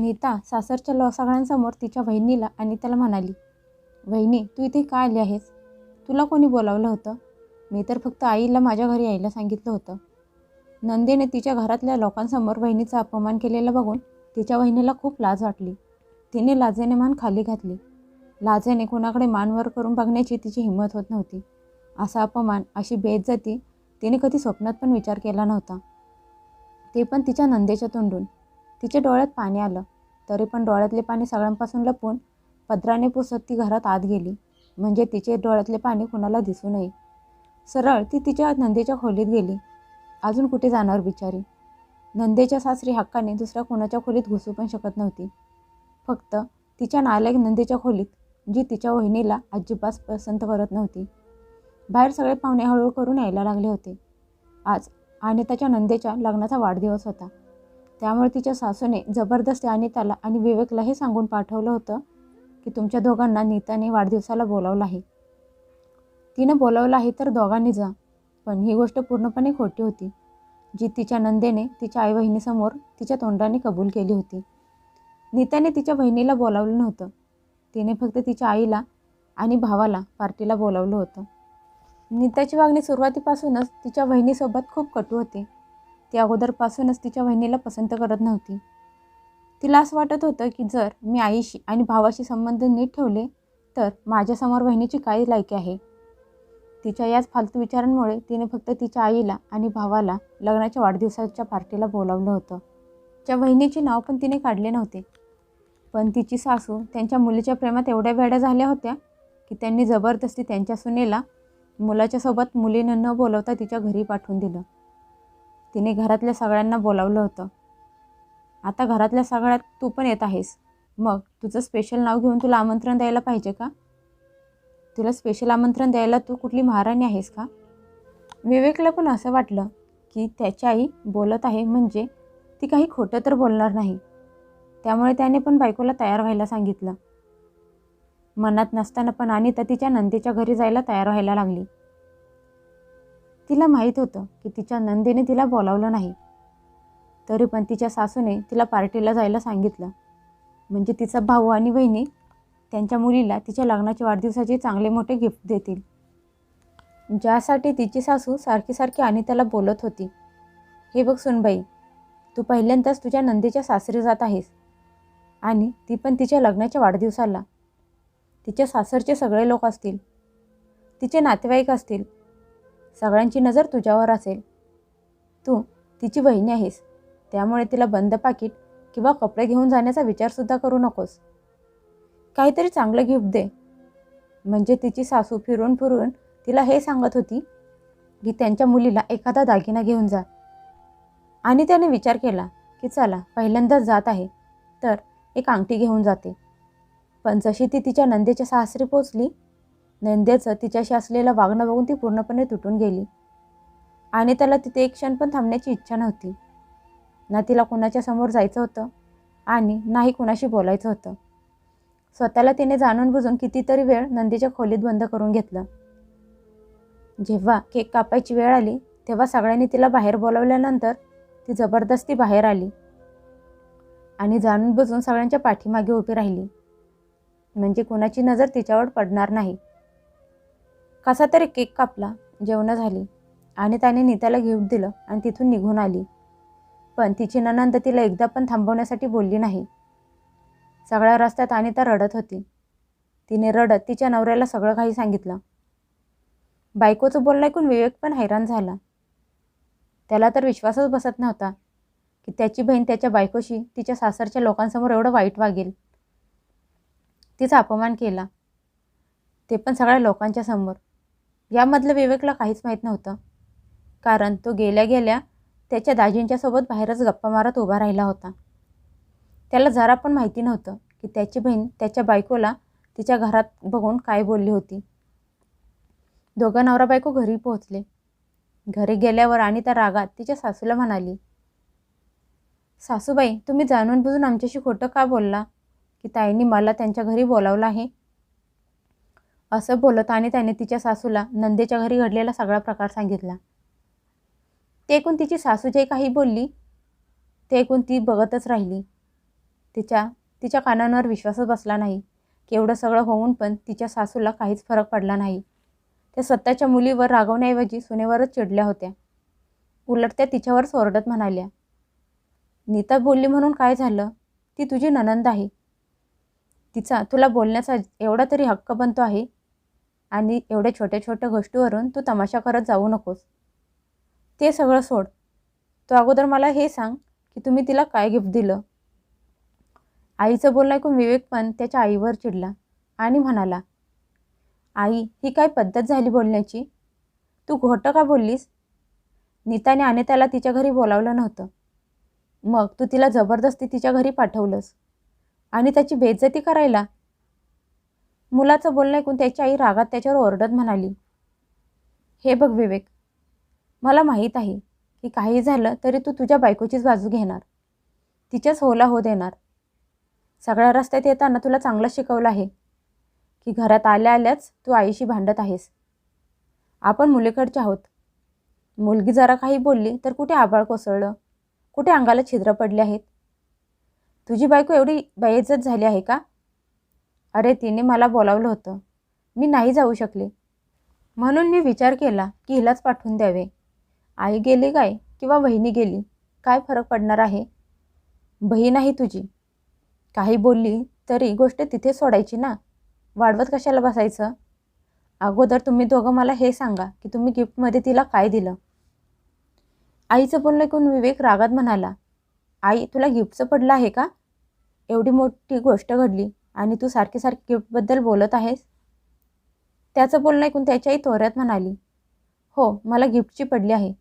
Nita सासरच्या low सगळ्यांसमोर तिच्या वहिनीला आणि त्याला म्हणाली वहिनी तू इथे का आली आहेस? तुला कोणी बोलावलं होतं? मी तर फक्त आईला माझ्या घरी यायला सांगितलं होतं. नंदीने तिच्या घरातल्या लोकांसमोर वहिनीचा अपमान केलेला बघून तिच्या वहिनीला खूप लाज वाटली. तिने लाजेने मान खाली घातली. लाजेने कुणाकडे मान वर करून बघण्याची तिची हिंमत होत नव्हती. असा अपमान अशी बेइज्जती तिने कधी स्वप्नात पण विचार केला नव्हता. ते पण तिच्या नंदेच्या तोंडून. तिच्या डोळ्यात पाणी आलं. तरी पण डोळ्यातले पाणी सगळ्यांपासून लपून पदराने पुसत ती घरात आत गेली. म्हणजे तिचे डोळ्यातले पाणी कुणाला दिसू नये. सरळ ती तिच्या नंदेच्या खोलीत गेली. अजून कुठे जाणार बिचारी? नंदेच्या सासरी हक्काने दुसऱ्या कोणाच्या खोलीत घुसू पण शकत नव्हती. फक्त तिच्या नालायक नंदेच्या खोलीत जी तिच्या वहिनीला अजिबात पसंत करत नव्हती. बाहेर सगळे पाहुणे हळूहळू करून यायला लागले होते. आज आणि त्याच्या नंदेच्या लग्नाचा वाढदिवस होता. त्यामुळे तिच्या सासूने जबरदस्ती अनिताला आणि विवेकला हे सांगून पाठवलं होतं की तुमच्या दोघांना नीताने वाढदिवसाला बोलावलं आहे. तिनं बोलावलं आहे तर दोघांनी जा पण ही गोष्ट पूर्णपणे खोटी होती जी तिच्या नंदेने तिच्या आई बहिणीसमोर तिच्या तोंडाने कबूल केली होती. नीताने तिच्या बहिणीला बोलावलं नव्हतं. तिने फक्त तिच्या आईला आणि भावाला पार्टीला बोलावलं होतं. नीताची वागणी सुरुवातीपासूनच तिच्या बहिणीसोबत खूप कटू होती. ती अगोदरपासूनच तिच्या बहिणीला पसंत करत नव्हती. तिला असं वाटत होतं की जर मी आईशी आणि भावाशी संबंध नीट ठेवले तर माझ्यासमोर बहिणीची काय लायकी आहे. तिच्या याच फालतू विचारांमुळे तिने फक्त तिच्या आईला आणि भावाला लग्नाच्या वाढदिवसाच्या पार्टीला बोलावलं होतं. त्या बहिणीचे नाव पण तिने काढले नव्हते. पण तिची सासू त्यांच्या मुलीच्या प्रेमात एवढ्या वेड्या झाल्या होत्या की त्यांनी जबरदस्ती त्यांच्या सुनेला मुलाच्या सोबत मुलीनं न बोलवता तिच्या घरी पाठवून दिलं. तिने घरातल्या सगळ्यांना बोलावलं होतं. आता घरातल्या सगळ्यात तू पण येत आहेस. मग तुझं स्पेशल नाव घेऊन तुला आमंत्रण द्यायला पाहिजे का? तुला स्पेशल आमंत्रण द्यायला तू कुठली महाराणी आहेस का? विवेकला पण असं वाटलं की त्याची आई बोलत आहे म्हणजे ती काही खोटं तर बोलणार नाही. त्यामुळे त्याने पण बायकोला तयार व्हायला सांगितलं. मनात नसताना पण आणि तर तिच्या नंदेच्या घरी जायला तयार व्हायला लागली. तिला माहीत होतं की तिच्या नंदेने तिला बोलावलं नाही. तरी पण तिच्या सासूने तिला पार्टीला जायला सांगितलं. म्हणजे तिचा भाऊ आणि बहिणी त्यांच्या मुलीला तिच्या लग्नाच्या वाढदिवसाचे चांगले मोठे गिफ्ट देतील. ज्यासाठी तिची सासू सारखी सारखी अनिताला बोलत होती. हे बघ सुनबाई तू पहिल्यांदाच तुझ्या नंदेच्या सासरी जात आहेस आणि ती पण तिच्या लग्नाच्या वाढदिवसाला. तिच्या सासरचे सगळे लोक असतील. तिचे नातेवाईक असतील. सगळ्यांची नजर तुझ्यावर असेल. तू तिची बहिणी आहेस. त्यामुळे तिला बंद पाकिट किंवा कपडे घेऊन जाण्याचा विचारसुद्धा करू नकोस. काहीतरी चांगलं गिफ्ट दे. म्हणजे तिची सासू फिरून फिरून तिला हे सांगत होती की त्यांच्या मुलीला एखादा दागिना घेऊन जा. आणि त्याने विचार केला की चला पहिल्यांदाच जात आहे तर एक अंगठी घेऊन जाते. पण जशी ती तिच्या नंदेच्या सासरी पोचली नंदेचं तिच्याशी असलेलं वागणं बघून ती पूर्णपणे तुटून गेली. आणि त्याला तिथे एक क्षण पण थांबण्याची इच्छा नव्हती. ना तिला कुणाच्या समोर जायचं होतं आणि नाही कुणाशी बोलायचं होतं. स्वतःला तिने जाणून बुजून कितीतरी वेळ नंदीच्या खोलीत बंद करून घेतलं. जेव्हा केक कापायची वेळ आली तेव्हा सगळ्यांनी तिला बाहेर बोलावल्यानंतर ती जबरदस्ती बाहेर आली आणि जाणून बुजून सगळ्यांच्या पाठीमागे उभी राहिली. म्हणजे कुणाची नजर तिच्यावर पडणार नाही. कसा तरी केक कापला जेवणं झाली आणि त्याने नीताला गिफ्ट दिलं आणि तिथून निघून आली. पण तिची ननंद तिला एकदा पण थांबवण्यासाठी बोलली नाही. सगळ्या रस्त्यात अनिता रडत होती. तिने रडत तिच्या नवऱ्याला सगळं काही सांगितलं. बायकोचं बोलणं ऐकून विवेक पण हैराण झाला. त्याला तर विश्वासच बसत नव्हता की त्याची बहीण त्याच्या बायकोशी तिच्या सासरच्या लोकांसमोर एवढं वाईट वागेल. तिचा अपमान केला. ते पण सगळ्या लोकांच्या समोर. यामधलं विवेकला काहीच माहीत नव्हतं. कारण तो गेल्या गेल्या त्याच्या दाजींच्यासोबत बाहेरच गप्पा मारत उभा राहिला होता. त्याला जरा पण माहिती नव्हतं की त्याची बहीण त्याच्या बायकोला तिच्या घरात बघून काय बोलली होती. दोघं नवरा बायको घरी पोहोचले. घरी गेल्यावर आणि त्या रागात तिच्या सासूला म्हणाली सासूबाई तुम्ही जाणून बुजून आमच्याशी खोटं का बोलला? की ताईंनी मला त्यांच्या घरी बोलावलं आहे? असं बोलत आणि त्याने तिच्या सासूला नंदेच्या घरी घडलेला सगळा प्रकार सांगितला. ते ऐकून तिची सासू जे काही बोलली ते ऐकून ती बघतच राहिली. तिच्या तिच्या कानांवर विश्वासच बसला नाही. की एवढं सगळं होऊन पण तिच्या सासूला काहीच फरक पडला नाही. त्या स्वतःच्या मुलीवर रागवण्याऐवजी सुनेवरच चिडल्या होत्या. उलट त्या तिच्यावर सोरडत म्हणाल्या नीता बोलली म्हणून काय झालं? ती तुझी ननंद आहे. तिचा तुला बोलण्याचा एवढा तरी हक्क बनतो आहे. आणि एवढ्या छोट्या छोट्या गोष्टीवरून तू तमाशा करत जाऊ नकोस. ते सगळं सोड. तू अगोदर मला हे सांग की तुम्ही तिला काय गिफ्ट दिलं? आईचं बोलणं ऐकून विवेक पण त्याच्या आईवर चिडला आणि म्हणाला आई ही काय पद्धत झाली बोलण्याची? तू खोटं का बोललीस? नीताने आणि त्याला तिच्या घरी बोलावलं नव्हतं. मग तू तिला जबरदस्ती तिच्या घरी पाठवलंस आणि त्याची बेइज्जती करायला मुलाचं बोलणं ऐकून त्याची आई रागात त्याच्यावर ओरडत म्हणाली हे बघ विवेक मला माहीत आहे की काही झालं तरी तू तुझ्या बायकोचीच बाजू घेणार तिच्याच होला हो देणार. सगळ्या रस्त्यात येताना तुला चांगलं शिकवलं आहे की घरात आल्या आल्याच तू आईशी भांडत आहेस. आपण मुलीकडचे आहोत. मुलगी जरा काही बोलली तर कुठे आबाळ कोसळलं कुठे अंगाला छिद्र पडले आहेत? तुझी बायको एवढी बेइज्जत झाली आहे का? अरे तिने मला बोलावलं होतं. मी नाही जाऊ शकले. म्हणून मी विचार केला की हिलाच पाठवून द्यावे. आई गेली काय किंवा बहिणी गेली? काय फरक पडणार आहे? बहीण आहे तुझी. काही बोलली तरी गोष्ट तिथे सोडायची ना? वाढवत कशाला बसायचं? अगोदर तुम्ही दोघं मला हे सांगा की तुम्ही गिफ्टमध्ये तिला काय दिलं? आईचं बोलणं ऐकून विवेक रागात म्हणाला आई तुला गिफ्टचं पडलं आहे का? एवढी मोठी गोष्ट घडली. आणि तू सारखी सारखी गिफ्टबद्दल बोलत आहेस? त्याचं बोलणं ऐकून त्याच्याही तोऱ्यात म्हणाली हो मला गिफ्टची पडली आहे.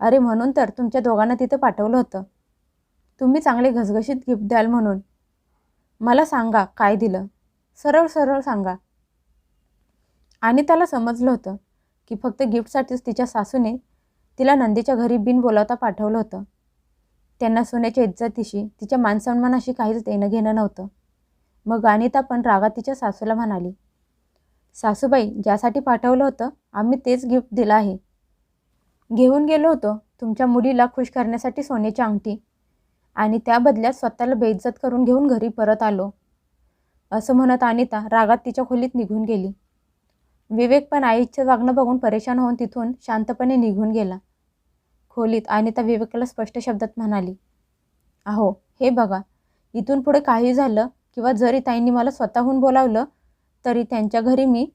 अरे म्हणून तर तुमच्या दोघांना तिथं पाठवलं होतं. तुम्ही चांगले घसघशीत गिफ्ट द्याल म्हणून. मला सांगा काय दिलं? सरळ सरळ सांगा. आणि त्याला समजलं होतं की फक्त गिफ्टसाठीच तिच्या सासूने तिला नंदीच्या घरी बिन बोलावता पाठवलं होतं. त्यांना सोन्याच्या इज्जतीशी तिच्या मानसन्मानाशी काहीच देणं घेणं नव्हतं. मग अनिता पण रागात तिच्या सासूला म्हणाली सासूबाई ज्यासाठी पाठवलं होतं आम्ही तेच गिफ्ट दिलं आहे. घेऊन गेलो होतो तुमच्या मुलीला खुश करण्यासाठी सोन्याची अंगठी. आणि त्या बदल्यात स्वतःला बेइज्जत करून घेऊन घरी परत आलो. असं म्हणत अनिता रागात तिच्या खोलीत निघून गेली. विवेक पण आईचं वागणं बघून परेशान होऊन तिथून शांतपणे निघून गेला. खोलीत अनिता विवेकाला स्पष्ट शब्दात म्हणाली अहो हे बघा इथून पुढे काही झालं किंवा जरी ताईंनी मला स्वतःहून बोलावलं तरी त्यांच्या घरी मी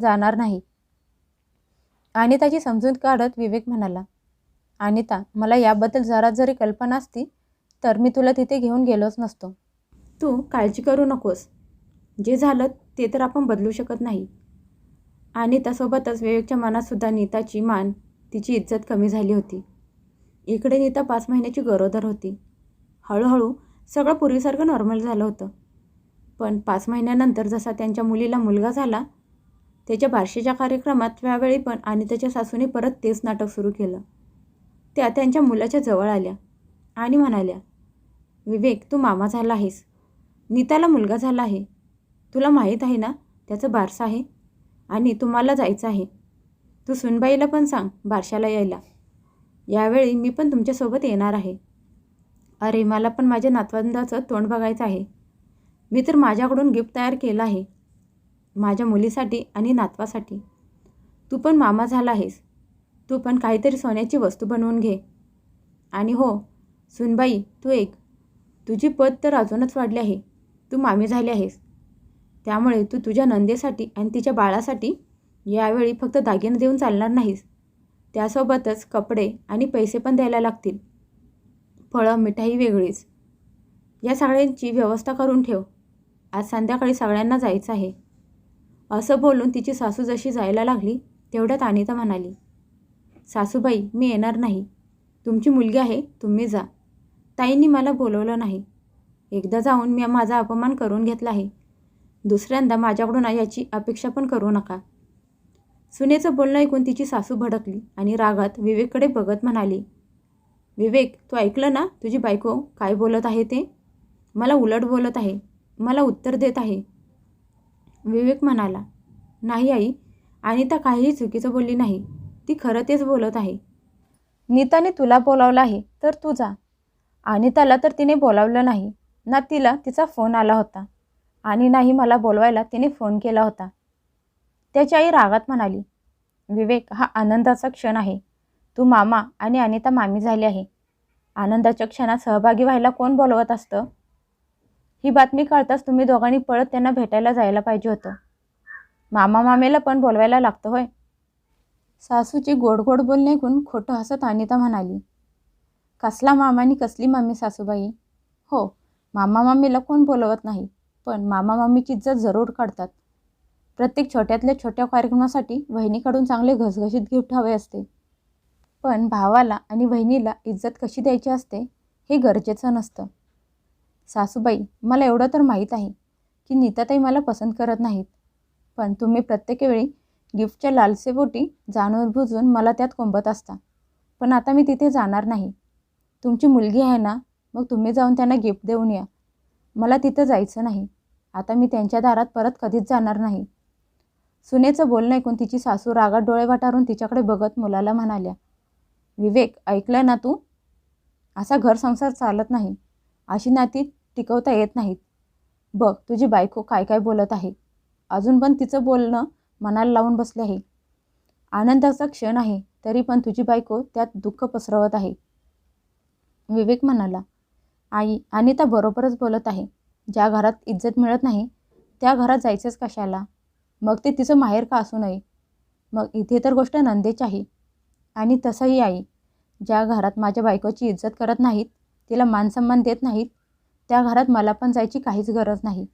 जाणार नाही. अनिताची समजून काढत विवेक म्हणाला अनिता मला याबद्दल जरा जरी कल्पना असती तर मी तुला तिथे घेऊन गेलोच नसतो. तू काळजी करू नकोस. जे झालं ते तर आपण बदलू शकत नाही. आणि त्यासोबतच विवेकच्या मनातसुद्धा नीताची मान तिची इज्जत कमी झाली होती. इकडे नीता पाच महिन्याची गरोदर होती. हळूहळू सगळं पूर्वीसारखं नॉर्मल झालं होतं. पण पाच महिन्यानंतर जसा त्यांच्या मुलीला मुलगा झाला त्याच्या बारशीच्या कार्यक्रमात त्यावेळी पण आणि त्याच्या सासूने परत तेच नाटक सुरू केलं. त्या त्यांच्या मुलाच्या जवळ आल्या आणि म्हणाल्या विवेक तू मामा झाला आहेस. नीताला मुलगा झाला आहे. तुला माहीत आहे ना त्याचं बारसं आहे आणि तुम्हाला जायचं आहे. तू सुनबाईला पण सांग बारशाला यायला. यावेळी मी पण तुमच्यासोबत येणार आहे. अरे मला पण माझ्या नातवंदाचं तोंड बघायचं आहे. मी तर माझ्याकडून गिफ्ट तयार केलं आहे. माझ्या मुलीसाठी आणि नातवासाठी. तू पण मामा झाला आहेस. तू पण काहीतरी सोन्याची वस्तू बनवून घे. आणि हो सुनबाई तू एक. तुझी पद तर अजूनच वाढली आहे. तू मामी झाली आहेस. त्यामुळे तू तुझ्या नंदेसाठी आणि तिच्या बाळासाठी यावेळी फक्त दागिने देऊन चालणार नाहीस. त्यासोबतच कपडे आणि पैसे पण द्यायला लागतील. फळं मिठाई वेगळीच. या सगळ्यांची व्यवस्था करून ठेव. आज संध्याकाळी सगळ्यांना जायचं आहे. असं बोलून तिची सासू जशी जायला लागली तेवढ्यात अनिता म्हणाली सासूबाई मी येणार नाही. तुमची मुलगी आहे तुम्ही जा. ताईंनी मला बोलवलं नाही. एकदा जाऊन मी माझा अपमान करून घेतला आहे. दुसऱ्यांदा माझ्याकडून याची अपेक्षा पण करू नका. सुनेचं बोलणं ऐकून तिची सासू भडकली आणि रागात विवेककडे बघत म्हणाली विवेक तू ऐकलं ना तुझी बायको काय बोलत आहे ते? मला उलट बोलत आहे. मला उत्तर देत आहे. विवेक म्हणाला नाही आई अनिता काहीही चुकीचं बोलली नाही. ती खरं तेच बोलत आहे. नीताने तुला बोलावलं आहे तर तू जा. अनिताला तर तिने बोलावलं नाही. ना तिला तिचा फोन आला होता. आणि नाही मला बोलवायला तिने फोन केला होता. त्याची आई रागात म्हणाली विवेक हा आनंदाचा क्षण आहे. तू मामा आणि अनिता मामी झाली आहे. आनंदाच्या क्षणात सहभागी व्हायला कोण बोलवत असतं? ही बातमी कळताच तुम्ही दोघांनी पळत त्यांना भेटायला जायला पाहिजे होतं. मामा मामेला पण बोलवायला लागतं होय. सासूची गोड गोड बोलणे ऐकून खोटं हसत अनिता म्हणाली कसला मामानी कसली मामी सासूबाई? हो मामा मामीला कोण बोलवत नाही पण मामा मामीची इज्जत जरूर काढतात. प्रत्येक छोट्यातल्या छोट्या कार्यक्रमासाठी बहिणीकडून चांगले घसघशीत गिफ्ट हवे असते. पण भावाला आणि बहिणीला इज्जत कशी द्यायची असते हे गरजेचं नसतं. सासूबाई मला एवढं तर माहीत आहे की नीताताई मला पसंत करत नाहीत. पण तुम्ही प्रत्येक वेळी गिफ्टच्या लालसेपोटी जाणून बुजून मला त्यात कोंबत असता. पण आता मी तिथे जाणार नाही. तुमची मुलगी आहे ना मग तुम्ही जाऊन त्यांना गिफ्ट देऊन या. मला तिथं जायचं नाही. आता मी त्यांच्या दारात परत कधीच जाणार नाही. सुनेचं बोलणं ऐकून तिची सासू रागात डोळे वाटारून तिच्याकडे बघत मुलाला म्हणाल्या विवेक ऐकलं ना तू? असा घर संसार चालत नाही. अशी नाती टिकवता येत नाहीत. बघ तुझी बायको काय काय बोलत आहे. अजून पण तिचं बोलणं मनाला लावून बसले आहे. आनंदाचा क्षण आहे तरी पण तुझी बायको त्यात दुःख पसरवत आहे. विवेक म्हणाला आई अनिता बरोबरच बोलत आहे. ज्या घरात इज्जत मिळत नाही त्या घरात जायचंच कशाला? मग ते तिचं माहेर का असू नये? मग इथे तर गोष्ट नंदेची आहे. आणि तसंही आई ज्या घरात माझ्या बायकोची इज्जत करत नाहीत तिला मानसन्मान देत नाहीत त्या घरात मला पण जायची काहीच गरज नाही.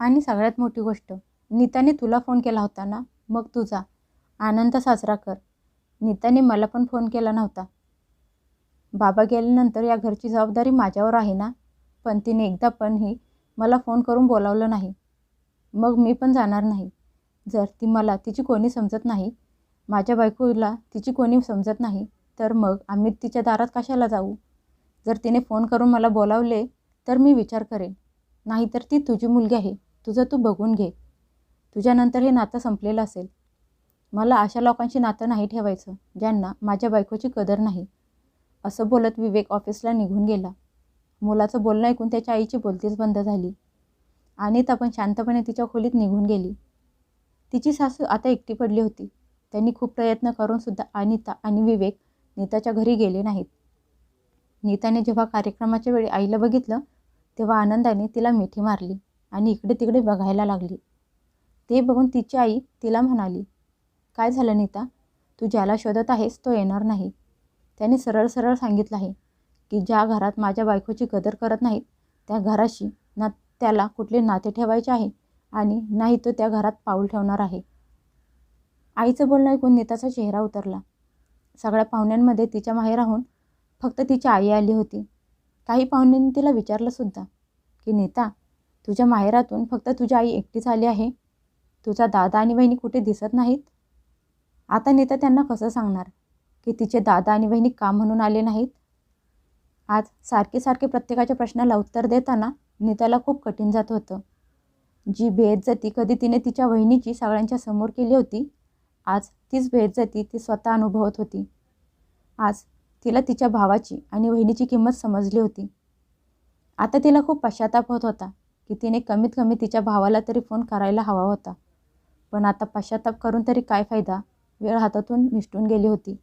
आणि सगळ्यात मोठी गोष्ट नीताने तुला फोन केला होता ना? मग तुझा आनंद साजरा कर. नीताने मला पण फोन केला नव्हता. बाबा गेल्यानंतर या घरची जबाबदारी माझ्यावर आहे ना? पण तिने एकदा पणही मला फोन करून बोलावलं नाही. मग मी पण जाणार नाही. जर ती मला तिची कोणी समजत नाही माझ्या बायकोला तिची कोणी समजत नाही तर मग आम्ही तिच्या दारात कशाला जाऊ? जर तिने फोन करून मला बोलावले तर मी विचार करेन. नाहीतर ती तुझी मुलगी आहे तुझं तू बघून घे. तुझ्यानंतर हे नातं संपलेलं असेल. मला अशा लोकांशी नातं नाही ठेवायचं ज्यांना माझ्या बायकोची कदर नाही. असं बोलत विवेक ऑफिसला निघून गेला. मुलाचं बोलणं ऐकून त्याच्या आईची बोलतीच बंद झाली. आणि पण शांतपणे तिच्या खोलीत निघून गेली. तिची सासू आता एकटी पडली होती. त्यांनी खूप प्रयत्न करूनसुद्धा अनिता आणि विवेक नीताच्या घरी गेले नाहीत. नीताने जेव्हा कार्यक्रमाच्या वेळी आईला बघितलं तेव्हा आनंदाने तिला मिठी मारली आणि इकडे तिकडे बघायला लागली. ते बघून तिची आई तिला म्हणाली काय झालं नीता? तू ज्याला शोधत आहेस तो येणार नाही. त्याने सरळ सरळ सांगितलं आहे की ज्या घरात माझ्या बायकोची कदर करत नाहीत त्या घराशी ना त्याला कुठले नाते ठेवायचे आहे आणि नाही तो त्या घरात पाऊल ठेवणार आहे. आईचं बोलणं ऐकून नीताचा चेहरा उतरला. सगळ्या पाहुण्यांमध्ये तिच्या माहेराहून फक्त तिची आई आली होती. काही पाहुण्यांनी तिला विचारलंसुद्धा की नीता तुझ्या माहेरातून फक्त तुझी आई एकटीच आली आहे. तुझा दादा आणि बहिणी कुठे दिसत नाहीत? आता नीता त्यांना कसं सांगणार? की तिचे दादा आणि बहिणी का म्हणून आले नाहीत? आज सारखे सारखे प्रत्येकाच्या प्रश्नाला उत्तर देताना नीताला खूप कठीण जात होतं. जी बेइज्जती कधी तिने तिच्या वहिनीची सगळ्यांच्या समोर केली होती आज तीच बेइज्जती ती स्वतः अनुभवत होती. आज तिला तिच्या भावाची आणि बहिणीची किंमत समजली होती. आता तिला खूप पश्चाताप होत होता की तिने कमीत कमी तिच्या भावाला तरी फोन करायला हवा होता. पण आता पश्चाताप करून तरी काय फायदा? वेळ हातातून निष्ठून गेली होती.